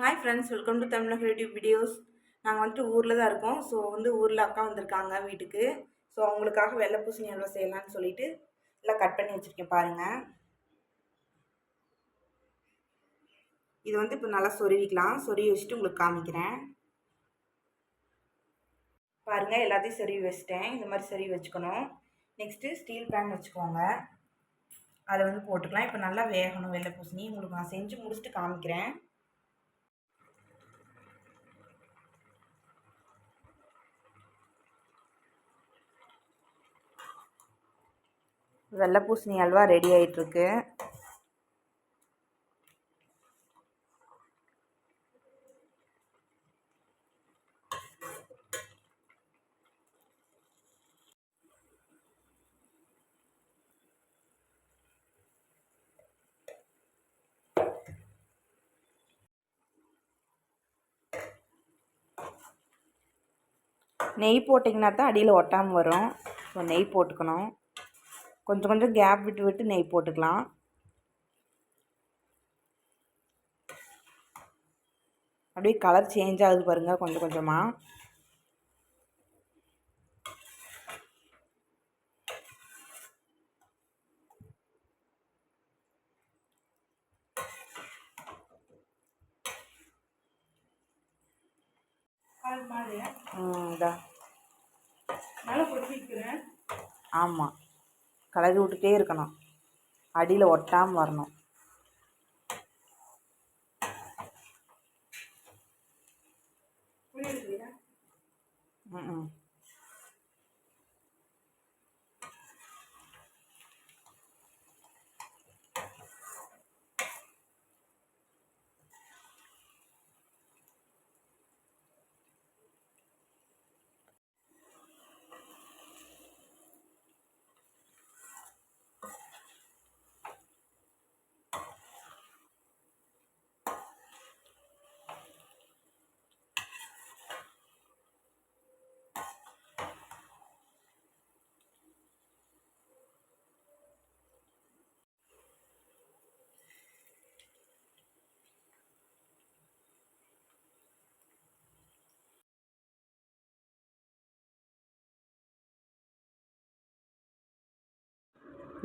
Hi friends welcome to தமிழக YouTube videos நாங்கள் வந்துட்டு ஊரில் தான் இருக்கோம். ஸோ வந்து ஊரில் அக்கா வந்திருக்காங்க வீட்டுக்கு. ஸோ அவங்களுக்காக வெள்ளை பூசணி அல்வா செய்யலான்னு சொல்லிட்டு எல்லாம் கட் பண்ணி வச்சுருக்கேன் பாருங்கள் இது வந்து இப்போ நல்லா சொருவிக்கலாம். சொருவி வச்சுட்டு உங்களுக்கு காமிக்கிறேன். பாருங்கள் எல்லாத்தையும் சொருவி வச்சிட்டேன். இந்த மாதிரி சொருவி வச்சுக்கணும். நெக்ஸ்ட்டு ஸ்டீல் பேன் வச்சுக்கோங்க. அதை வந்து போட்டுக்கலாம். இப்போ நல்லா வேகணும் வெள்ளை பூசணி. உங்களுக்கு நான் செஞ்சு முடிச்சுட்டு காமிக்கிறேன். வெள்ளை பூசணி அல்வா ரெடி ஆகிட்டுருக்கு நெய் போட்டிங்கன்னா தான் அடியில் ஒட்டாமல் வரும். ஸோ நெய் போட்டுக்கணும். கொஞ்சம் கொஞ்சம் கேப் விட்டு விட்டு நெய் போட்டுக்கலாம். அப்படியே கலர் சேஞ்ச் ஆகுது பாருங்கள் கொஞ்சம் கொஞ்சமாக ஆமாம் கலரி விட்டுட்டே இருக்கணும். அடியில் ஒட்டாமல் வரணும். ம்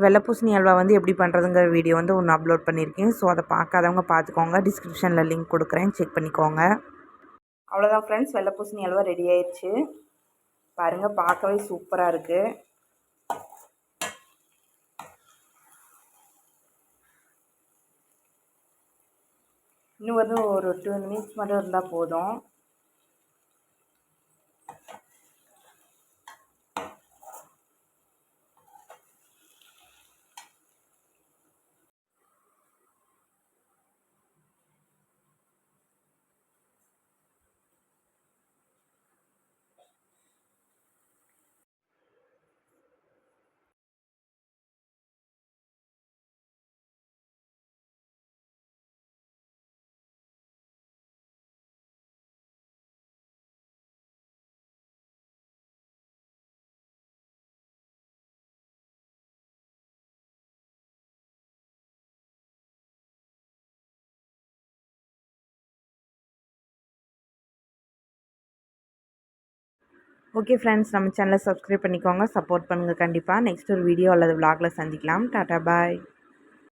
வெள்ளைப்பூசணி அல்வா வந்து எப்படி பண்ணுறதுங்கிற வீடியோ வந்து ஒன்று அப்லோட் பண்ணியிருக்கேன் ஸோ அதை பார்க்காதவங்க பார்த்துக்கோங்க. டிஸ்கிரிப்ஷனில் லிங்க் கொடுக்குறேன். செக் பண்ணிக்கோங்க. அவ்வளோதான் ஃப்ரெண்ட்ஸ் வெள்ளைப்பூசணி அல்வா ரெடி ஆயிடுச்சு பாருங்கள் பார்க்கவே சூப்பராக இருக்குது இன்னும் வந்து ஒரு டூ மினிட்ஸ் மட்டும் இருந்தால் போதும். ஓகே ஃப்ரெண்ட்ஸ் நம்ம சேனலை சப்ஸ்கிரைப் பண்ணிக்கோங்க. சப்போர்ட் பண்ணுங்கள் கண்டிப்பாக நெக்ஸ்ட் ஒரு வீடியோ அல்லது விலாகில் சந்திக்கலாம். டாட்டா பாய்